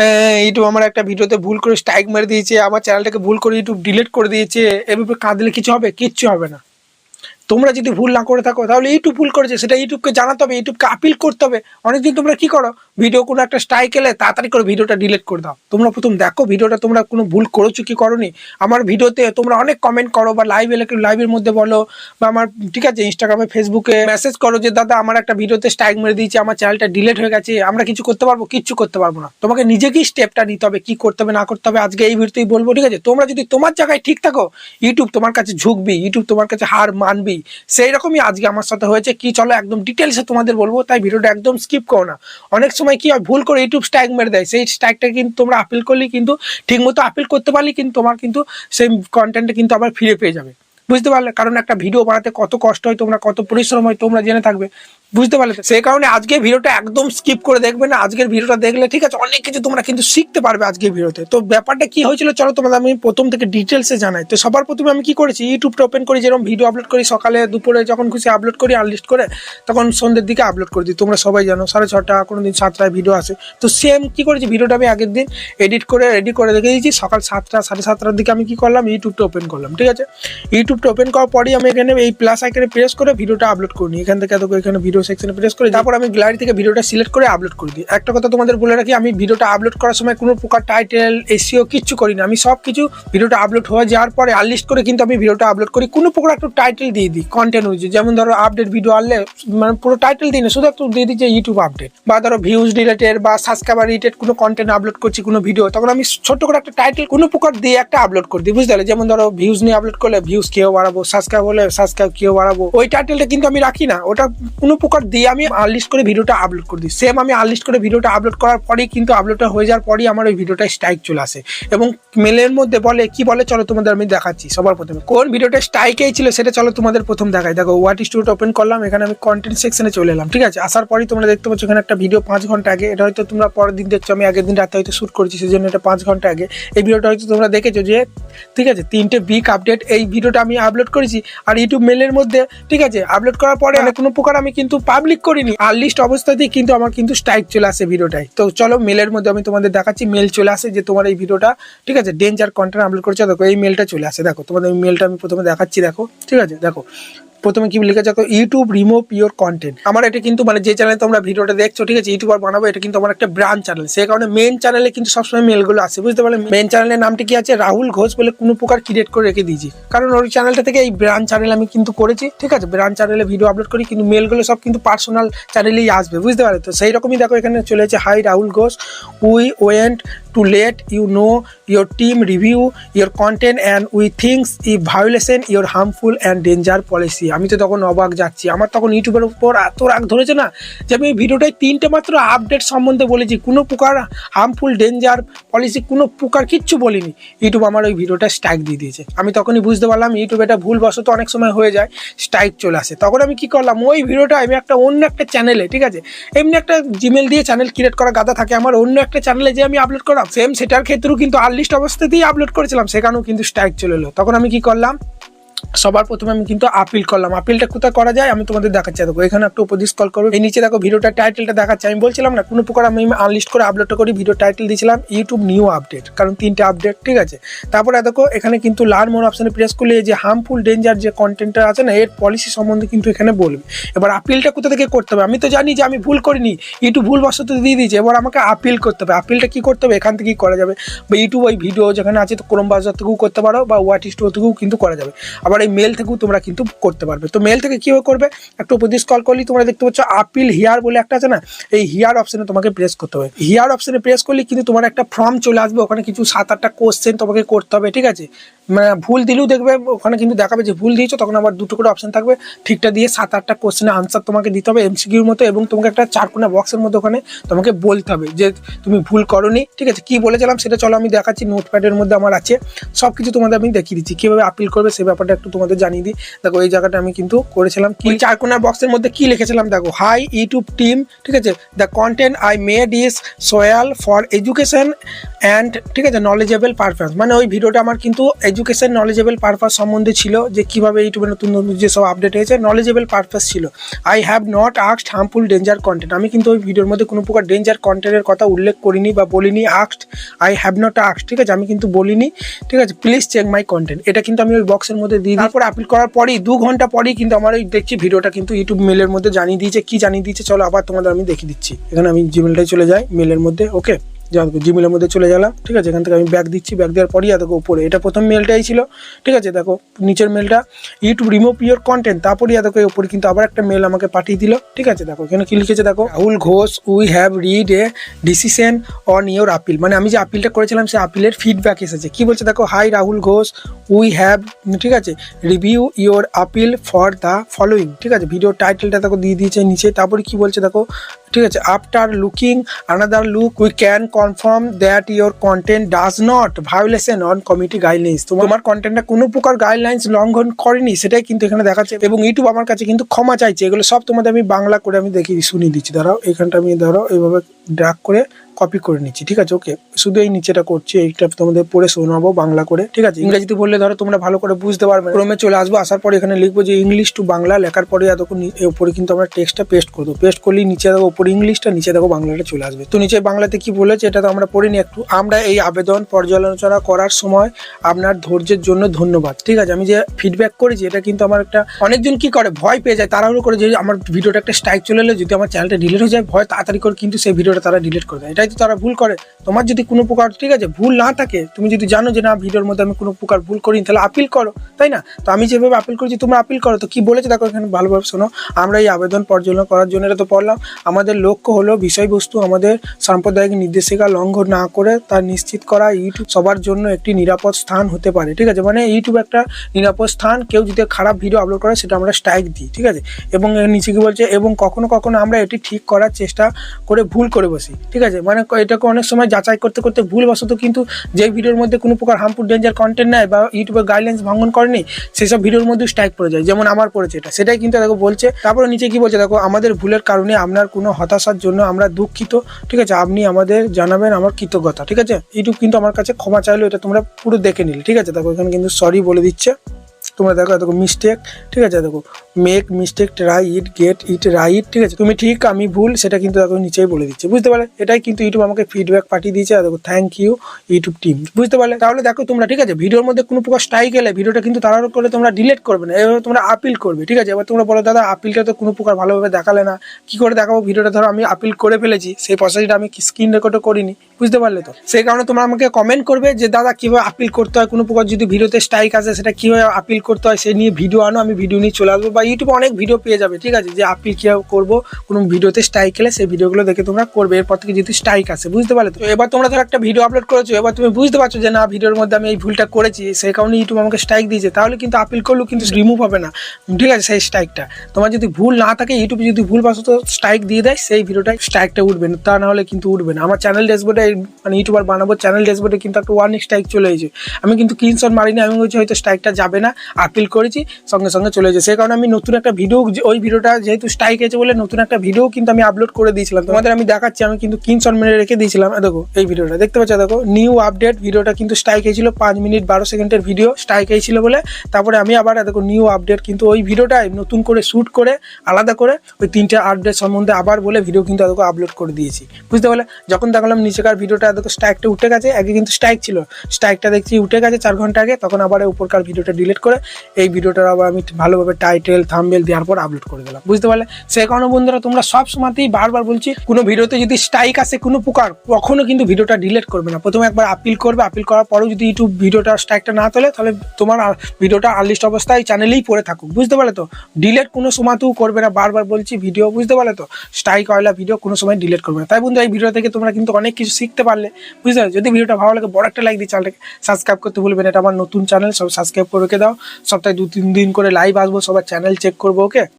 হ্যাঁ, ইউটিউব আমার একটা ভিডিওতে ভুল করে স্ট্রাইক মেরে দিয়েছে আমার চ্যানেলটাকে ভুল করে ইউটিউব ডিলিট করে দিয়েছে এভাবে কাঁদলে কিছু হবে? কিচ্ছু হবে না। তোমরা যদি ভুল না করে থাকো তাহলে ইউটিউব ভুল করেছে সেটা ইউটিউবকে জানাতে হবে ইউটিউবকে আপিল করতে হবে। অনেকদিন তোমরা কি করো? ভিডিও কোনো একটা স্ট্রাইক এলে তাড়াতাড়ি করে ভিডিওটা ডিলিট করে দাও। তোমরা প্রথম দেখো ভিডিওটা, তোমরা কোনো ভুল করেছ কি করোনি? আমার ভিডিওতে তোমরা অনেক কমেন্ট করো বা লাইভ এলে লাইভের মধ্যে বলো বা আমার, ঠিক আছে ইনস্টাগ্রামে ফেসবুকে মেসেজ করো যে, দাদা, আমার একটা ভিডিওতে স্ট্রাইক মেরে দিয়েছে, আমার চ্যানেলটা ডিলিট হয়ে গেছে, আমরা কিছু করতে পারব? কিচ্ছু করতে পারব না। তোমাকে নিজেকেই স্টেপটা নিতে হবে, কি করতে হবে, না করতে হবে। আজকে এই ভিডিওতেই বলব, ঠিক আছে? তোমরা যদি তোমার জায়গায় ঠিক থাকো ইউটিউব তোমার কাছে ঝুঁকবি ইউটিউব তোমার কাছে হার মানবি সেই রকমই আজকে আমার সাথে হয়েছে। কি, চলো, একদম ডিটেলসে তোমাদের বলব, তাই ভিডিওটা একদম স্কিপ করো না। অনেক সময় কি হয়? ভুল করে ইউটিউব স্ট্যাগ মেরে দেয়। সেই স্ট্যাগটা কিন্তু তোমরা আপিল করলে কিন্তু ঠিকমতো আপিল করতে পারলে কিন্তু তোমার কিন্তু সেই কন্টেন্টটা কিন্তু আবার ফিরে পেয়ে যাবে। বুঝতে পারলে? কারণ একটা ভিডিও বানাতে কত কষ্ট হয়, তোমরা কত পরিশ্রম হয়, তোমরা জেনে থাকবে। বুঝতে পারলে? সেই কারণে আজকে ভিডিওটা একদম স্কিপ করে দেখবে না। আজকের ভিডিওটা দেখলে ঠিক আছে, অনেক কিছু তোমরা কিন্তু শিখতে পারবে আজকের ভিডিওতে। তো ব্যাপারটা কি হয়েছিল চলো তোমাদের আমি প্রথম থেকে ডিটেলসে জানাই। তো সবার প্রথমে আমি কি করেছি ইউটিউবটা ওপেন করি, যেরকম ভিডিও আপলোড করি, সকালে দুপুরে যখন খুশি আপলোড করি আনলিস্ট করে, তখন সন্ধ্যের দিকে আপলোড করে দিই। তোমরা সবাই জানো, সাড়ে ছটা কোনো দিন সাতটায় ভিডিও আসে। তো সেম কি করেছি, ভিডিওটা আমি আগের দিন এডিট করে রেডি করে রেখে দিয়েছি। সকাল সাতটা, সাড়ে সাতটার দিকে আমি কি করলাম ইউটিউবটা ওপেন করলাম, ঠিক আছে? ইউটিউবটা ওপেন করার পরই আমি এখানে এই প্লাস আইকনে প্রেস করে ভিডিওটা আপলোড করি এখান থেকে এখানে ভিডিও সেকশনে প্রেস করে, তারপর আমি গ্যালারি থেকে ভিডিওটা সিলেক্ট করে আপলোড করে দিই। একটা কথা তোমাদের বলে রাখি, আমি ভিডিওটা আপলোড করার সময় কোনো প্রকার টাইটেল এসিও কিচ্ছু করি না আমি সব কিছু ভিডিওটা আপলোড হয়ে যাওয়ার পরে আনলিস্ট করে কিন্তু আমি ভিডিওটা আপলোড করি। কোনো প্রকার একটু টাইটেল দিয়ে দিই কন্টেন্ট অনুযায়ী। যেমন ধরো আপডেট ভিডিও আনলে মানে পুরো টাইটেল দিই না, শুধু একটু দিয়ে দিই যে ইউটিউব আপডেট বা ধরো ভিউজ রিলেটেড বা সাবস্ক্রাইবার রিলেটেড কোনো কন্টেন্ট আপলোড করছি কোনো ভিডিও তখন আমি ছোট্ট করে একটা টাইটেল কোনো প্রকার দিয়ে একটা আপলোড করে দিই, বুঝতে পারলে? যেমন ধরো ভিউজ নিয়ে আপলোড করলে ভিউজ কেউ বাড়াবো সাবস্ক্রাইব হলে সাবস্ক্রাইব কেউ বাড়াবো। ওই টাইটেলটা কিন্তু আমি রাখি না। ওটা কোনো প্রকার দিয়ে আমি আনলিস্ট করে ভিডিওটা আপলোড করে দিই। সেম আমি আনলিস্ট করে ভিডিওটা আপলোড করার পরেই কিন্তু আপলোডটা হয়ে যাওয়ার পরেই আমার ওই ভিডিওটা স্ট্রাইক চলে আসে। এবং মেলের মধ্যে বলে কি বলে? চলো তোমাদের আমি দেখাচ্ছি সবার প্রথমে। কোন ভিডিওটা স্ট্রাইকেই ছিল সেটা চলো তোমাদের প্রথম দেখাই। দেখো ওয়াট স্টুডিও ওপেন করলাম এখানে আমি কন্টেন্ট সেকশনে চলে এলাম ঠিক আছে? আসার পরেই তোমরা দেখতে পাচ্ছ এখানে একটা ভিডিও পাঁচ ঘণ্টা আগে। এটা হয়তো তোমরা পরের দিন দেখছ আমি আগের দিন রাতে হয়তো শ্যুট করেছি সেই জন্য এটা পাঁচ ঘণ্টা আগে। এই ভিডিওটা হয়তো তোমরা দেখেছ যে ঠিক আছে তিনটে বিগ আপডেট এই ভিডিওটা আমি আপলোড করেছি আর ইউটিউব মেলের মধ্যে ঠিক আছে আপলোড করার পরে মানে কোনো প্রকার আমি কিন্তু পাবলিক করিনি। আর লিস্ট অবস্থাতেই কিন্তু আমার কিন্তু স্ট্রাইক চলে আসে ভিডিওটাই তো চলো মেলের মধ্যে আমি তোমাদের দেখাচ্ছি মেল চলে আসে যে তোমার এই ভিডিওটা, ঠিক আছে? ডেঞ্জার কন্টেন্ট আপলোড করেছে, দেখো, এই মেলটা চলে আসে। দেখো, তোমাদের মেলটা আমি প্রথমে দেখাচ্ছি, দেখো, ঠিক আছে? দেখো প্রথমে কি লিখেছে দেখো ইউটিউব রিমুভ ইউর কন্টেন্ট। আমার এটা কিন্তু মানে যে চ্যানেলে তোমরা ভিডিওটা দেখছ, ঠিক আছে ইউটিউবার বানাবো, এটা কিন্তু আমার একটা ব্রাঞ্চ চ্যানেল সেই কারণে মেন চ্যানেলে কিন্তু সবসময় মেলগুলো আসে, বুঝতে পারলে? মেন চ্যানেলের নামটি কি আছে? রাহুল ঘোষ বলে কোনো প্রকার ক্রিয়েট করে রেখে দিয়েছি। কারণ ওই চ্যানেলটা থেকে এই ব্রাঞ্চ চ্যানেল আমি কিন্তু করেছি, ঠিক আছে? ব্রাঞ্চ চ্যানেলে ভিডিও আপলোড করি, কিন্তু মেলগুলো সব কিন্তু পার্সোনাল চ্যানেলেই আসবে, বুঝতে পারলে? তো সেই রকমই দেখো, এখানে চলে যাচ্ছে hi Rahul Ghosh we went to let you know your team review your content and we things E violation your harmful and danger policy আমি তো তখন অবাক যাচ্ছি। আমার তখন ইউটিউবের উপর এত রাগ ধরেছে না যে আমি ভিডিওটায় তিনটে মাত্র আপডেট সম্বন্ধে বলেছি। কোনো প্রকার হার্মফুল ডেঞ্জার পলিসি কোনো প্রকার কিচ্ছু বলিনি। ইউটিউব আমার ওই ভিডিওটা স্ট্রাইক দিয়ে দিয়েছে। আমি তখনই বুঝতে পারলাম, ইউটিউব এটা ভুলবশত অনেক সময় হয়ে যায় স্ট্রাইক চলে আসে। তখন আমি কি করলাম, ওই ভিডিওটা আমি একটা অন্য একটা চ্যানেলে ঠিক আছে? এমনি একটা জিমেল দিয়ে চ্যানেল ক্রিয়েট করা গাদা থাকে। আমার অন্য একটা চ্যানেলে যে আমি আপলোড করলাম সেম সেটার ক্ষেত্রেও কিন্তু আনলিস্ট অবস্থাতেই আপলোড করেছিলাম, সেখানেও কিন্তু স্ট্রাইক চলে এলো। তখন আমি কি করলাম সবার প্রথমে আমি কিন্তু আপিল করলাম। আপিলটা কোথায় করা যায় আমি তোমাদের দেখাচ্ছি। দেখো, এখানে একটু উপর কল করব। এই নিচে দেখো ভিডিওটা টাইটেলটা দেখাচ্ছি। আমি বলছিলাম না, কোনো প্রকার আমি আনলিস্ট করে আপলোডটা করি ভিডিও টাইটেল দিয়েছিলাম ইউটিউব নিউ আপডেট কারণ তিনটে আপডেট ঠিক আছে? তারপরে দেখো, এখানে কিন্তু লার্ন মোর অপশনে প্রেস করলে যে হার্মফুল ডেঞ্জার যে কন্টেন্টটা আছে না, এর পলিসি সম্বন্ধে কিন্তু এখানে বলবে। এবার আপিলটা কোথা থেকে করতে হবে? আমি তো জানি যে আমি ভুল করিনি। ইউটিউব ভুল বশত দিয়ে দিয়েছে। এবার আমাকে আপিল করতে হবে। আপিলটা কি করতে হবে? এখান থেকেই করা যাবে। বা ইউটিউব ওই ভিডিও যেখানে আছে, তো ক্রোম ব্রাউজার থেকেও করতে পারো বা ওয়াট স্টোর থেকেও কিন্তু করা যাবে। আবার এই মেল থেকেও তোমরা কিন্তু করতে পারবে। তো মেল থেকে কীভাবে করবে? একটু উপর কল করলেই তোমরা দেখতে পাচ্ছ আপিল হিয়ার বলে একটা আছে না? এই হিয়ার অপশানে তোমাকে প্রেস করতে হবে। হিয়ার অপশানে প্রেস করলে কিন্তু তোমার একটা ফর্ম চলে আসবে। ওখানে কিছু সাত, আটটা কোশ্চেন তোমাকে করতে হবে, ঠিক আছে? মানে ভুল দিলেও দেখবে, ওখানে কিন্তু দেখাবে যে ভুল দিয়েছ, তখন আবার দুটো করে অপশন থাকবে। ঠিকটা দিয়ে সাত, আটটা কোশ্চেনের আনসার তোমাকে দিতে হবে এমসিকিউর মতো এবং তোমাকে একটা চারকোনা বক্সের মধ্যে ওখানে তোমাকে বলতে হবে যে তুমি ভুল করনি, ঠিক আছে? কি বলেছিলাম সেটা চলো আমি দেখাচ্ছি নোটপ্যাডের মধ্যে আমার আছে। সব কিছু তোমাদের আমি দেখিয়ে দিচ্ছি। কীভাবে আপিল করবে সে ব্যাপারটা একটু তোমাদের জানিয়ে দিই। দেখো, এই জায়গাটা আমি কিন্তু করেছিলাম কি চার কোনার বক্সের মধ্যে কি লিখেছিলাম? দেখো হাই ইউটিউব টিম ঠিক আছে? The content I made is social for education and ঠিক আছে? নলেজেবল পারপাস মানে ওই ভিডিওটা আমার কিন্তু এডুকেশন নলেজেবল পারপাস সম্বন্ধে ছিল, যে কীভাবে ইউটিউবে নতুন নতুন যেসব আপডেট হয়েছে নলেজেবল পারপাস ছিল। আই হ্যাভ নট আক্সড হার্মফুল ডেঞ্জার কন্টেন্ট আমি কিন্তু ওই ভিডিওর মধ্যে কোনো প্রকার ডেঞ্জার কন্টেন্টের কথা উল্লেখ করিনি বা বলিনি আক্সড আই হ্যাভ নট আক্সড ঠিক আছে? আমি কিন্তু বলিনি, ঠিক আছে? প্লিজ চেক মাই কন্টেন্ট এটা কিন্তু আমি ওই বক্সের মধ্যে তারপর আপিল করার পরেই, দু ঘণ্টা পরেই কিন্তু আমার ওই দেখছি ভিডিওটা কিন্তু ইউটিউব মেলের মধ্যে জানিয়ে দিয়েছে, কি জানিয়ে দিয়েছে, চলো আবার তোমাদের আমি দেখিয়ে দিচ্ছি। এখানে আমি জিমেলটাই চলে যাই মেলের মধ্যে ওকে জিমেলের মধ্যে চলে গেলাম, ঠিক আছে? এখান থেকে আমি ব্যাগ দিচ্ছি ব্যাগ দেওয়ার পরই দেখো উপরে, এটা প্রথম মেলটাই ছিল, ঠিক আছে? দেখো, নিচের মেলটা ইউটিউব রিমুভ ইউর কন্টেন্ট তারপরই দেখো উপরে কিন্তু আবার একটা মেল আমাকে পাঠিয়ে দিল, ঠিক আছে? দেখো, এখানে কি লিখেছে দেখো Rahul Ghosh we have read a decision on your appeal মানে আমি যে আপিলটা করেছিলাম, সেই আপিলের ফিডব্যাক এসেছে। কি বলছে দেখো hi Rahul Ghosh we have ঠিক আছে? Review your appeal for the following ঠিক আছে? ভিডিও টাইটেলটা দেখো দিয়ে দিয়েছে নিচে, তারপরে কি বলছে দেখো ঠিক আছে after looking another look we can confirm that your content does not violation on community guidelines তোমার কন্টেন্টটা কোনো প্রকার গাইডলাইন্স লঙ্ঘন করেনি সেটাই কিন্তু এখানে দেখাচ্ছে এবং ইউটিউব আমার কাছে কিন্তু ক্ষমা চাইছে। এগুলো সব তোমাদের আমি বাংলা করে আমি দেখি শুনিয়ে দিচ্ছি। ধরো এখানটা আমি ধরো এইভাবে ড্রাক করে কপি করে নিচ্ছি ঠিক আছে? ওকে শুধু এই নিচেটা করছি এইটা তোমাদের পড়ে শোনাবো বাংলা করে ঠিক আছে? ইংরেজিতে বললে ধরো তোমরা ভালো করে বুঝতে পারবে। ক্রমে চলে আসব আসার পরে এখানে লিখব যে ইংলিশ টু বাংলা লেখার পরে এতক্ষণ উপরে কিন্তু আমরা টেক্সটটা পেস্ট করব। পেস্ট করলেই নিচে দেখো উপরে ইংলিশটা নিচে দেখো বাংলাটা চলে আসবে। তো নিচে বাংলাতে কি বলেছে এটা তো আমরা পড়ে নি একটু। আমরা এই আবেদন পর্যালোচনা করার সময় আপনার ধৈর্যের জন্য ধন্যবাদ ঠিক আছে? আমি যে ফিডব্যাক করেছি এটা কিন্তু আমার একটা অনেকজন কি করে ভয় পেয়ে যায় তাড়াহুড়ো করে যে আমার ভিডিওটা একটা স্ট্রাইক চলে এলে যদি আমার চ্যানেলটা ডিলিট হয়ে যায় ভয় তাড়াতাড়ি করে কিন্তু সেই ভিডিওটা তারা ডিলিট করে দেয়। এটাই তো তারা ভুল করে, তোমার যদি কোনো প্রকার, ঠিক আছে, ভুল না থাকে, তুমি যদি জানো যে না, ভিডিওর মধ্যে আমি কোনো প্রকার ভুল করিনি, তাহলে আপিল করো, তাই না? তো আমি যেভাবে আপিল করেছি, তোমরা আপিল করো। তো কী বলেছে? দেখো এখানে ভালোভাবে শোনো। আমরা এই আবেদন পর্যালোচনা করার জন্য এটা তো পড়লাম। আমাদের লক্ষ্য হলো বিষয়বস্তু আমাদের সাম্প্রদায়িক নির্দেশিকা লঙ্ঘন না করে তা নিশ্চিত করা, ইউটিউব সবার জন্য একটি নিরাপদ স্থান হতে পারে, ঠিক আছে? মানে ইউটিউব একটা নিরাপদ স্থান, কেউ যদি খারাপ ভিডিও আপলোড করে, সেটা আমরা স্ট্রাইক দিই, ঠিক আছে? এবং নিচে কি বলছে? এবং কখনো কখনো আমরা এটি ঠিক করার চেষ্টা করে ভুল করে বসি, ঠিক আছে? মানে ক- এটাকে অনেক সময় যাচাই করতে করতে ভুলবশত কিন্তু যে ভিডিওর মধ্যে কোনো প্রকার হার্মফুল ডেঞ্জার কন্টেন্ট নেয় বা ইউটিউবের গাইডলাইন্স ভঙ্গন করেনি, সেসব ভিডিওর মধ্যে স্ট্রাইক পড়ে যায়, যেমন আমার পড়েছে এটা। সেটাই কিন্তু দেখো বলছে। তারপরে নিচে কি বলছে? দেখো, আমাদের ভুলের কারণে আপনার কোনো হতাশার জন্য আমরা দুঃখিত, ঠিক আছে? আপনি আমাদের জানাবেন আমার কৃতজ্ঞতা, ঠিক আছে? ইউটিউব কিন্তু আমার কাছে ক্ষমা চাইলো, এটা তোমরা পুরো দেখে নিলে, ঠিক আছে? দেখো, এখানে কিন্তু সরি বলে দিচ্ছে। তোমরা দেখো দেখো মিস্টেক ঠিক আছে? দেখো make mistake try it get it right ঠিক আছে? তুমি ঠিক, আমি ভুল, সেটা কিন্তু দেখো নিচেই বলে দিচ্ছে, বুঝতে পারলে? এটাই কিন্তু ইউটিউব আমাকে ফিডব্যাক পাঠিয়ে দিয়েছে, আর দেখো থ্যাংক ইউ ইউটিউব টিম বুঝতে পারলে? তাহলে দেখো তোমরা, ঠিক আছে? ভিডিওর মধ্যে কোনো প্রকার স্ট্রাইক এলে ভিডিওটা কিন্তু তাড়াহুড়ো করে তোমরা ডিলিট করবে না, এভাবে তোমরা আপিল করবে, ঠিক আছে? এবার তোমরা বলো, দাদা আপিলটা তো কোনো প্রকার ভালোভাবে দেখালে না, কি করে দেখাবো? ভিডিওটা ধরো আমি আপিল করে ফেলেছি, সেই প্রসেসটা আমি স্ক্রিন রেকর্ডও করিনি, বুঝতে পারলে তো? সেই কারণে তোমরা আমাকে কমেন্ট করবে যে, দাদা, কীভাবে আপিল করতে হয়? কোনো প্রকার যদি ভিডিওতে স্ট্রাইক আসে, সেটা কীভাবে আপিল করতে হয়, সেই নিয়ে ভিডিও আনো, আমি ভিডিও নিয়ে চলে আসব বা ইউটিউবে অনেক ভিডিও পেয়ে যাবে, ঠিক আছে? যে আপিল কীভাবে করব, কোনো ভিডিওতে স্ট্রাইক এলে সেই ভিডিওগুলো দেখে তোমরা করবে, এরপর থেকে যদি স্ট্রাইক আসে বুঝতে পারলে তো? এবার তোমরা ধরো একটা ভিডিও আপলোড করেছ, এবার তুমি বুঝতে পারছ যে না ভিডিওর মধ্যে আমি এই ভুলটা করেছি সেই কারণে ইউটিউব আমাকে স্ট্রাইক দিয়েছে, তাহলে কিন্তু আপিল করলেও কিন্তু রিমুভ হবে না, ঠিক আছে? সেই স্ট্রাইকটা তোমার যদি ভুল না থাকে ইউটিউবে যদি ভুল বসত স্ট্রাইক দিয়ে দেয়, সেই ভিডিওটা স্ট্রাইকটা উঠবে না, তা না হলে কিন্তু উঠবে না। আমার চ্যানেল ড্যাশবোর্ডে মানে ইউটিউবার বানাবো চ্যানেল ড্যাশবোর্ডে কিন্তু একটা ওয়ার্নিং স্ট্রাইক চলে এসেছে। আমি কিন্তু স্ক্রিনশট মারিনি, আমি হয়তো স্ট্রাইকটা যাবে না আপিল করেছি, সঙ্গে সঙ্গে চলে যাচ্ছে সেই কারণে আমি নতুন একটা ভিডিও ওই ভিডিওটা যেহেতু স্ট্রাইক হয়েছে বলে নতুন একটা ভিডিও কিন্তু আমি আপলোড করে দিয়েছিলাম। তোমাদের আমি দেখাচ্ছি, আমি কিন্তু স্ক্রিনশট মেরে রেখে দিয়েছিলাম। দেখো, এই ভিডিওটা দেখতে পাচ্ছ, দেখো নিউ আপডেট ভিডিওটা কিন্তু স্ট্রাইক হয়েছিল পাঁচ মিনিট বারো সেকেন্ডের ভিডিও স্ট্রাইক হয়েছিল বলে। তারপরে আমি আবার, দেখো নিউ আপডেট কিন্তু ওই ভিডিওটাই নতুন করে শ্যুট করে, আলাদা করে ওই তিনটে আপডেট সম্বন্ধে আবার বলে ভিডিও কিন্তু দেখো আপলোড করে দিয়েছি। বুঝতে পারলে? যখন দেখলাম নিচেকার ভিডিওটা দেখো স্ট্রাইকটা উঠে গেছে, আগে কিন্তু স্ট্রাইক ছিল। স্ট্রাইকটা দেখছি উঠে গেছে চার ঘণ্টা আগে, তখন আবার উপরকার ভিডিওটা ডিলিট করে এই ভিডিওটার আবার আমি ভালোভাবে টাইটেল থামবেল দেওয়ার পর আপলোড করে দিলাম। বুঝতে পারলে? সেই কারণে বন্ধুরা, তোমরা সব সময়তেই বারবার বলছি, কোনো ভিডিওতে যদি স্ট্রাইক আসে, কোনো প্রকার, কখনো কিন্তু ভিডিওটা ডিলেট করবে না। প্রথমে একবার আপিল করবে আপিল করার পরেও যদি ইউটিউব ভিডিওটা স্ট্রাইকটা না তোলে, তাহলে তোমার ভিডিওটা আনলিস্ট অবস্থায় চ্যানেলেই পড়ে থাকুক। বুঝতে পারলে তো? ডিলেট কোনো সময়তেও করবে না, বারবার বলছি ভিডিও বুঝতে পারলে তো? স্ট্রাইক অয়লা ভিডিও কোনো সময় ডিলেট করবে না। তাই বন্ধু এই ভিডিও থেকে তোমরা কিন্তু অনেক কিছু শিখতে পারলে। বুঝতে পারলে? যদি ভিডিওটা ভালো লাগে, বড় একটা লাইক দিয়ে চ্যানেলটাকে সাবস্ক্রাইব করতে ভুলবেন এটা আমার নতুন চ্যানেল সব সাবস্ক্রাইব করে রেখে দাও। সপ্তাহে দু তিন দিন করে লাইভ আসব সবার চ্যানেল চেক করব ওকে